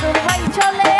দারুণ ভাই চলে।